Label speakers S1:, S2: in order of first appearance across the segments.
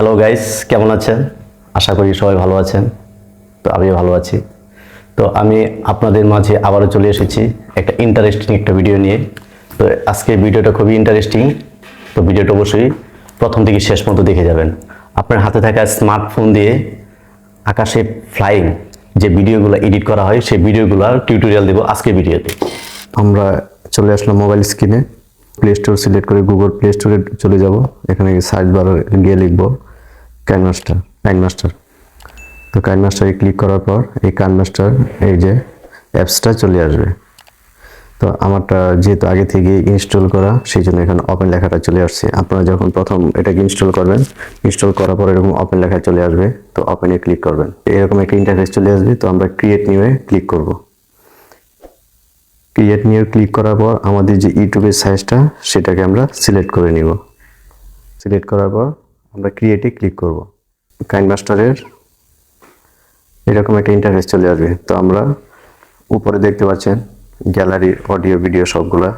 S1: Hello guys কেমন আছেন? আশা করি সবাই ভালো আছেন। তো আমিও ভালো আছি। তো আমি আপনাদের মাঝে আবারও চলে এসেছি একটা ইন্টারেস্টিং একটা ভিডিও নিয়ে। তো আজকে ভিডিওটা খুবই ইন্টারেস্টিং তো ভিডিওটা অবশ্যই প্রথম থেকে শেষ মতো দেখে যাবেন। আপনার হাতে থাকা স্মার্টফোন দিয়ে আকাশে ফ্লাইং যে ভিডিওগুলো এডিট করা হয়, সেই ভিডিওগুলোর টিউটোরিয়াল দেবো আজকে ভিডিওতে আমরা চলে আসলাম মোবাইল স্ক্রিনে প্লে স্টোর সিলেক্ট করে গুগল প্লে স্টোরে চলে যাব। এখানে সার্চ বারে গিয়ে লিখব। কাইন মাস্টার তো কাইন মাস্টারে ক্লিক করার পর এই কাইন মাস্টার এই যে অ্যাপসটা চলে আসবে। তো আমারটা যেহেতু আগে থেকে ইনস্টল করা সেই জন্য এখানে ওপেন লেখাটা চলে আসছে। আপনারা যখন প্রথম এটাকে ইনস্টল করবেন ইনস্টল করার পর এরকম ওপেন লেখা চলে আসবে। তো ওপেনে ক্লিক করবেন। এরকম একটা ইন্টারফেস চলে আসবে। তো আমরা ক্রিয়েট নিউয়ে ক্লিক করব। ক্রিয়েট নিউ ক্লিক করার পর আমাদের যে ইউটিউবের সাইজটা সেটাকে আমরা সিলেক্ট করে নিব। সিলেক্ট করার পর আমরা ক্রিয়েটে ক্লিক করব। কাইন মাস্টারের এরকম একটা ইন্টারফেস চলে আসবে। তো আমরা উপরে দেখতে পাচ্ছেন গ্যালারি অডিও ভিডিও সবগুলা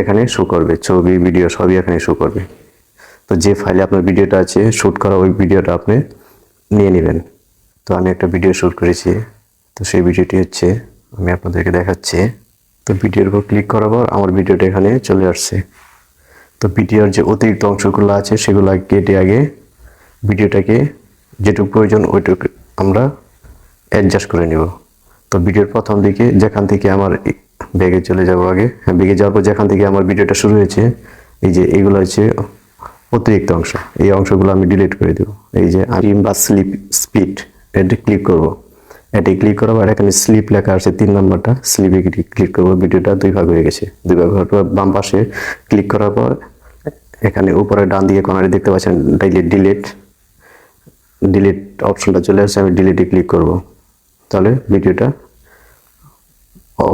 S1: এখানে শো করবে। ছবি ভিডিও সবই এখানে শো করবে। তো যে ফাইলে আপনার ভিডিওটা আছে শ্যুট করা ওই ভিডিওটা আপনি নিয়ে নেবেন। তো আমি একটা ভিডিও শ্যুট করেছি। তো সেই ভিডিওটি হচ্ছে, আমি আপনাদেরকে দেখাচ্ছি। তো ভিডিওর উপর ক্লিক করার পর আমার ভিডিওটা এখানে চলে আসছে। তো ভিডিওর যে অতিরিক্ত অংশগুলো আছে সেগুলো কেটে আগে ভিডিওটাকে যেটুকু প্রয়োজন ওইটুকু আমরা অ্যাডজাস্ট করে নিব। তো ভিডিওর প্রথম দিকে যেখান থেকে আমার ব্যাগে চলে যাব আগে হ্যাঁ ব্যাগে যাওয়ার পর যেখান থেকে আমার ভিডিওটা শুরু হয়েছে, এই যে এইগুলো হচ্ছে অতিরিক্ত অংশ। এই অংশগুলো আমি ডিলিট করে দেবো। এই যে আমি বা স্লিপ স্পিড এটা ক্লিক করব। এটি ক্লিক করার পর এখানে স্লিপ লেখা আছে তিন নম্বরটা স্লিপে ক্লিক করব, ভিডিওটা দুই ভাগ হয়ে গেছে। দুই ভাগ হওয়ার পর বাম পাশে ক্লিক করার পর এখানে উপরে ডান দিকে কোনারে দেখতে পাচ্ছেন ডিলিট ডিলিট ডিলিট অপশনটা চলে আসছে, আমি ডিলিটে ক্লিক করব। তাহলে ভিডিওটা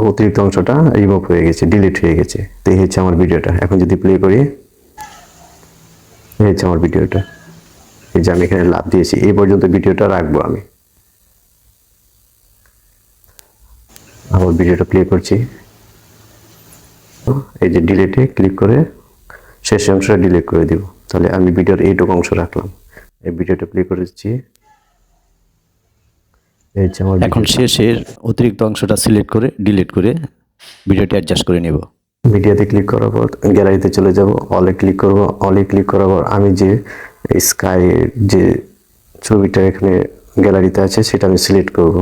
S1: অতিরিক্ত অংশটা রিমুভ হয়ে গেছে ডিলিট হয়ে গেছে। তো এই হচ্ছে আমার ভিডিওটা। এখন যদি প্লে করি, এই হচ্ছে আমার ভিডিওটা। এই যে আমি এখানে লাভ দিয়েছি, এই পর্যন্ত ভিডিওটা রাখব আমি। আবার ভিডিওটা প্লে করছি। এই যে ডিলিটে ক্লিক করে শেষ অংশটা ডিলিট করে দিব। তাহলে আমি ভিডিওর এইটুকু অংশ রাখলাম। এই ভিডিওটা প্লে করে হচ্ছে
S2: এখন শেষের অতিরিক্ত অংশটা সিলেক্ট করে ডিলিট করে ভিডিওটি অ্যাডজাস্ট করে নেব।
S1: ভিডিওতে ক্লিক করার পর গ্যালারিতে চলে যাব। অলে ক্লিক করব। অলে ক্লিক করার পর আমি যে স্কাই যে ছবিটা এখানে গ্যালারিতে আছে সেটা আমি সিলেক্ট করব।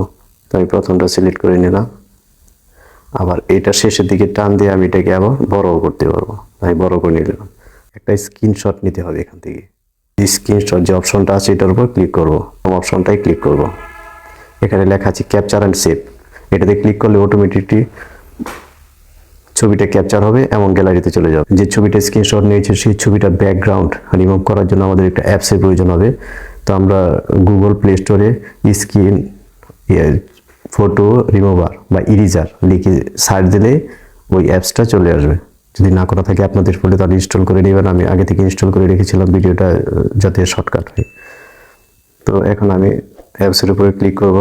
S1: তো আমি প্রথমটা সিলেক্ট করে নিলাম। আবার এটা শেষের দিকে টান দিয়ে আমি এটাকে আবার বড়ও করতে পারব। আমি বড় করে নিলাম। একটা স্ক্রিনশট নিতে হবে এখান থেকে। স্ক্রিনশট যে অপশনটা আছে এটার উপর ক্লিক করব। অপশনটাই ক্লিক করব। এখানে লেখা আছে ক্যাপচার অ্যান্ড সেভ এটাতে ক্লিক করলে অটোমেটিকলি ছবিটা ক্যাপচার হবে এবং গ্যালারিতে চলে যাবে। যে ছবিটা স্ক্রিনশট নিয়েছে সেই ছবিটা ব্যাকগ্রাউন্ড রিমুভ করার জন্য আমাদের একটা অ্যাপসের প্রয়োজন হবে। তো আমরা গুগল প্লে স্টোরে স্ক্রিন ফটো রিমুভার বা ইরিজার লিখে সার্চ দিলে ওই অ্যাপসটা চলে আসবে। যদি না করা থাকে আপনাদের ফোনে তাহলে ইনস্টল করে নেবেন। আমি আগে থেকে ইনস্টল করে রেখেছিলাম ভিডিওটা যাতে শর্টকাট হয়। তো এখন আমি অ্যাপসের উপরে ক্লিক করব।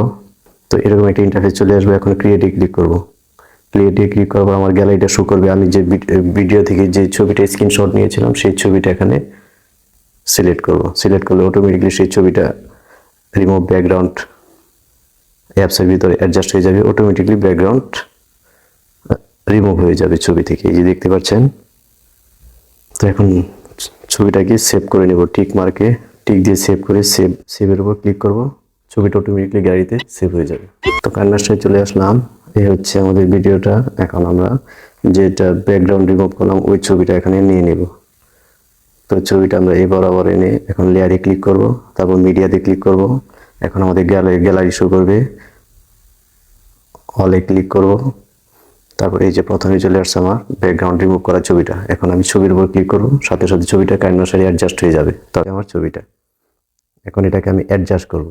S1: তো এরকম একটা ইন্টারফেস চলে আসবে। এখন ক্রিয়েটে ক্লিক করব। ক্রিয়েটে ক্লিক করার পর আমার গ্যালারিটা শো করবে। আমি যে ভিডিও থেকে যে ছবিটা স্ক্রিনশট নিয়েছিলাম, সেই ছবিটা এখানে সিলেক্ট করব। সিলেক্ট করলে অটোমেটিকলি সেই ছবিটা রিমুভ ব্যাকগ্রাউন্ড অ্যাপসের ভিতরে অ্যাডজাস্ট হয়ে যাবে। অটোমেটিকলি ব্যাকগ্রাউন্ড রিমুভ হয়ে যাবে ছবি থেকে। এই যে দেখতে পাচ্ছেন? তো এখন ছবিটাকে সেভ করে নেব টিক মার্কে টিক দিয়ে সেভ করে সেভ সেভের উপর ক্লিক করব। ছবিটা অটোমেটিকলি গ্যালারিতে সেভ হয়ে যাবে। তো কান্নাস্টায় চলে আসলাম। এই হচ্ছে আমাদের ভিডিওটা। এখন আমরা যেটা ব্যাকগ্রাউন্ড রিমুভ করলাম, ওই ছবিটা এখানে নিয়ে নেব। তো ছবিটা আমরা এই বরাবর এনে এখন লেয়ারে ক্লিক করব, তারপর মিডিয়াতে ক্লিক করব। এখন আমাদের গ্যালারি গ্যালারি শো করবে। অলে ক্লিক করব। তারপর এই যে প্রথমে চলে আসছে আমার ব্যাকগ্রাউন্ড রিমুভ করা ছবিটা। এখন আমি ছবির উপর ক্লিক করব, সাথে সাথে ছবিটা কাইনমাসারি অ্যাডজাস্ট হয়ে যাবে। তবে আমার ছবিটা। এখন এটাকে আমি অ্যাডজাস্ট করব।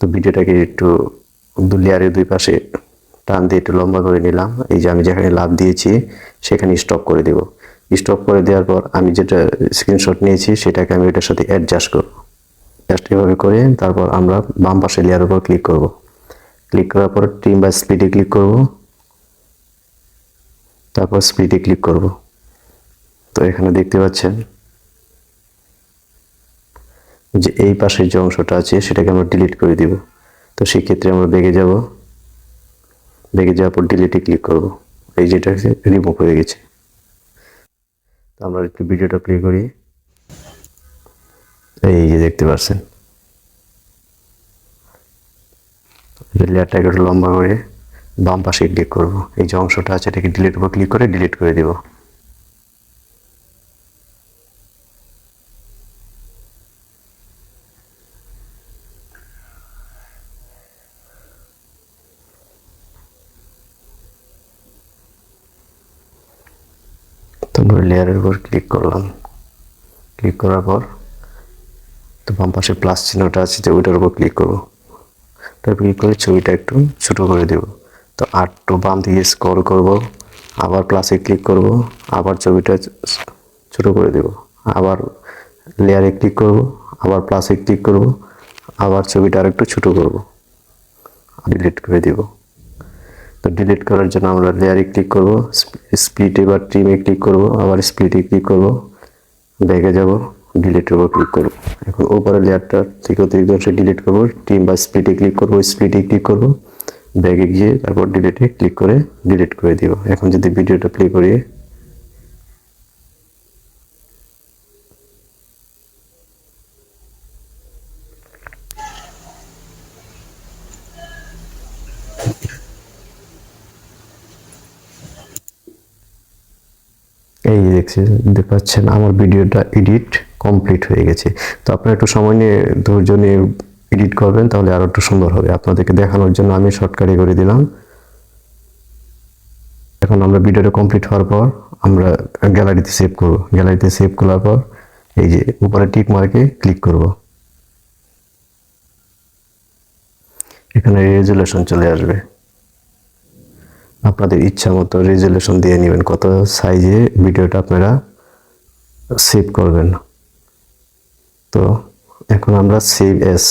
S1: তো ভিডিওটাকে একটু দু লেয়ারের দুই পাশে টান দিয়ে একটু লম্বা করে নিলাম। এই যে আমি যেখানে লাভ দিয়েছি, সেখানে স্টপ করে দেব। স্টপ করে দেওয়ার পর আমি যেটা স্ক্রিনশট নিয়েছি, সেটাকে আমি এটার সাথে অ্যাডজাস্ট করব। জাস্ট এভাবে করে তারপর আমরা বাম পাশে লেয়ার উপর ক্লিক করব। ক্লিক করার পর টিম বা স্পিডে ক্লিক করব। তারপর স্পিডে ক্লিক করব। তো এখানে দেখতে পাচ্ছেন যে এই পাশের যে অংশটা আছে, সেটাকে আমরা ডিলিট করে দিব। তো সেই ক্ষেত্রে আমরা বেগে যাব। বেগে যাওয়ার পর ডিলিটে ক্লিক করব। এই যেটা রিমুভ হয়ে গেছে। তো আমরা একটু ভিডিওটা প্লে করি। এই যে দেখতে পাচ্ছেন। লেয়ারটাকে একটু লম্বা করে বাম পাশে ক্লিক করব। এই যে অংশটা আছে, এটাকে ডিলিট উপর ক্লিক করে ডিলিট করে দেব। তারপর লেয়ারের উপর ক্লিক করলাম। ক্লিক করার পর, তো বাম পাশে প্লাস চিহ্নটা আছে, যে ওইটার উপর ক্লিক করব। তারপর ক্লিক করে ছবিটা একটু ছোট করে দেব। তো আটটু বাম দিকে স্ক্রল করব, আবার প্লাসে ক্লিক করব, আবার ছবিটা ছোট করে দেব, আবার লেয়ারে ক্লিক করব, আবার প্লাসে ক্লিক করব, আবার ছবিটা আরেকটু ছোট করব ডিলিট করে দেব। তো ডিলিট করার জন্য আমরা লেয়ারে ক্লিক করব স্প্লিটে বা ট্রিমে ক্লিক করব, আবার স্প্লিটে ক্লিক করব, ব্যাগে যাব ডিলিটের উপর ক্লিক করব। এখন উপরে লেয়ারটা থেকে অতিরিক্ত ডিলিট করব টিম বা স্প্লিটে ক্লিক করব স্প্লিটে ক্লিক করব ব্যাগে গিয়ে তারপর ডিলিটে ক্লিক করে ডিলিট করে দিব এখন যদি ভিডিওটা প্লে করি। এই দেখছি, দেখতে পাচ্ছেন, আমার ভিডিওটা এডিট কমপ্লিট হয়ে গেছে। তো আপনারা একটু সময় নিয়ে ধৈর্য নিয়ে এডিট করবেন, তাহলে আরও একটু সুন্দর হবে। আপনাদেরকে দেখানোর জন্য আমি শর্টকাটে করে দিলাম। এখন আমরা ভিডিওটা কমপ্লিট হওয়ার পর আমরা গ্যালারিতে সেভ করব। গ্যালারিতে সেভ করার পর এই যে উপরে টিক মার্কে ক্লিক করব। এখানে রেজুলেশন চলে আসবে। আপনাদের ইচ্ছা মতো রেজুলেশন দিয়ে নেবেন, কত সাইজে ভিডিওটা আপনারা সেভ করবেন। তো এখন আমরা সেভ এস